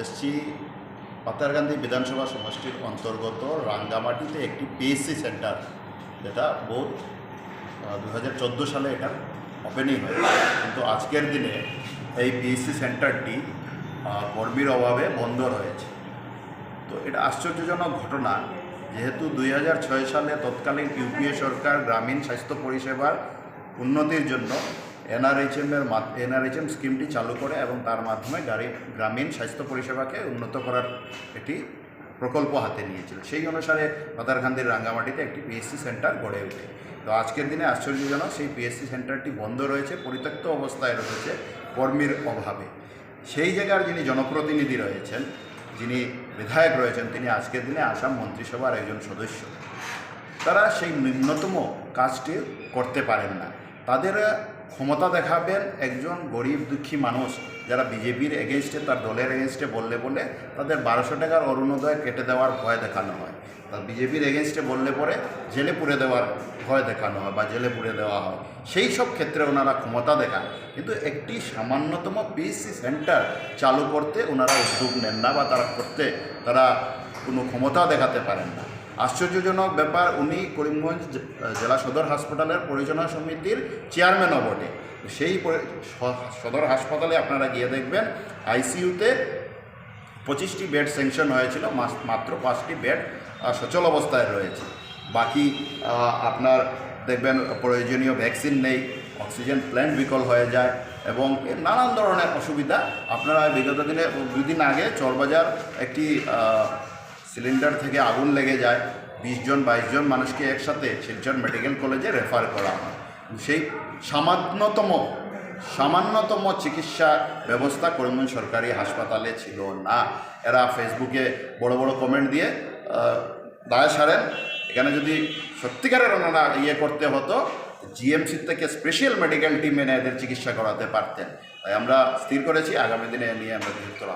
এসছি পাতারকান্দি বিধানসভা সমষ্টির অন্তর্গত রাঙ্গামাটিতে একটি পিএসসি সেন্টার, যেটা বোধ দু হাজার চোদ্দ সালে এটা ওপেনিং হয়েছে। কিন্তু আজকের দিনে এই পিএসসি সেন্টারটি কর্মীর অভাবে বন্ধ রয়েছে। তো এটা আশ্চর্যজনক ঘটনা, যেহেতু দুই হাজার ছয় সালে তৎকালীন ইউপিএ সরকার গ্রামীণ স্বাস্থ্য পরিষেবার উন্নতির জন্য এনআরএইচএমের এনআরএইচএম স্কিমটি চালু করে এবং তার মাধ্যমে গাড়ি গ্রামীণ স্বাস্থ্য পরিষেবাকে উন্নত করার একটি প্রকল্প হাতে নিয়েছিল। সেই অনুসারে পাতারকান্দির রাঙ্গামাটিতে একটি পিএসসি সেন্টার গড়ে ওঠে। তো আজকের দিনে আশ্চর্যজনক সেই পিএসসি সেন্টারটি বন্ধ রয়েছে, পরিত্যক্ত অবস্থায় রয়েছে কর্মীর অভাবে। সেই জায়গার যিনি জনপ্রতিনিধি রয়েছেন, যিনি বিধায়ক রয়েছেন, তিনি আজকের দিনে আসাম মন্ত্রিসভার একজন সদস্য। তারা সেই ন্যূনতম কাজটি করতে পারেন না। তাদের ক্ষমতা দেখাবেন একজন গরিব দুঃখী মানুষ যারা বিজেপির এগেনস্টে তার দলের এগেনস্টে বললে বলে তাদের বারোশো টাকার অরুণোদয় কেটে দেওয়ার ভয় দেখানো হয়। তার বিজেপির এগেনস্টে বললে পরে জেলে পুড়ে দেওয়ার ভয় দেখানো হয় বা জেলে পুড়ে দেওয়া হয়। সেই সব ক্ষেত্রে ওনারা ক্ষমতা দেখান। কিন্তু একটি সামান্যতম পিএসসি সেন্টার চালু করতে ওনারা উদ্যোগ নেন না বা তারা করতে, তারা কোনো ক্ষমতা দেখাতে পারেন না। আশ্চর্যজনক ব্যাপার, উনি করিমগঞ্জ জেলা সদর হাসপাতালের পরিচালনা সমিতির চেয়ারম্যানও বটে সেই সদর হাসপাতালে আপনারা গিয়ে দেখবেন, আইসিইউতে পঁচিশটি বেড স্যাংশন হয়েছিল মাত্র পাঁচটি বেড সচল অবস্থায় রয়েছে। বাকি আপনার দেখবেন প্রয়োজনীয় ভ্যাকসিন নেই, অক্সিজেন প্ল্যান্ট বিকল হয়ে যায় এবং নানান ধরনের অসুবিধা আপনারা বিগত দিনে দুদিন আগে চরবাজার একটি সিলিন্ডার থেকে আগুন লেগে যায় বিশ জন বাইশ জন মানুষকে একসাথে শিলচর মেডিকেল কলেজে রেফার করা হয়। সেই সামান্যতম সামান্যতম চিকিৎসা ব্যবস্থা করিমগঞ্জ সরকারি হাসপাতালে ছিল না। এরা ফেসবুকে বড় বড় কমেন্ট দিয়ে দায় সারেন। এখানে যদি সত্যিকারের ওনারা ইয়ে করতে হতো জিএমসি থেকে স্পেশাল মেডিকেল টিম এনে এদের চিকিৎসা করাতে পারতেন। তাই আমরা স্থির করেছি, আগামী দিনে নিয়ে আমরা বৃহত্তর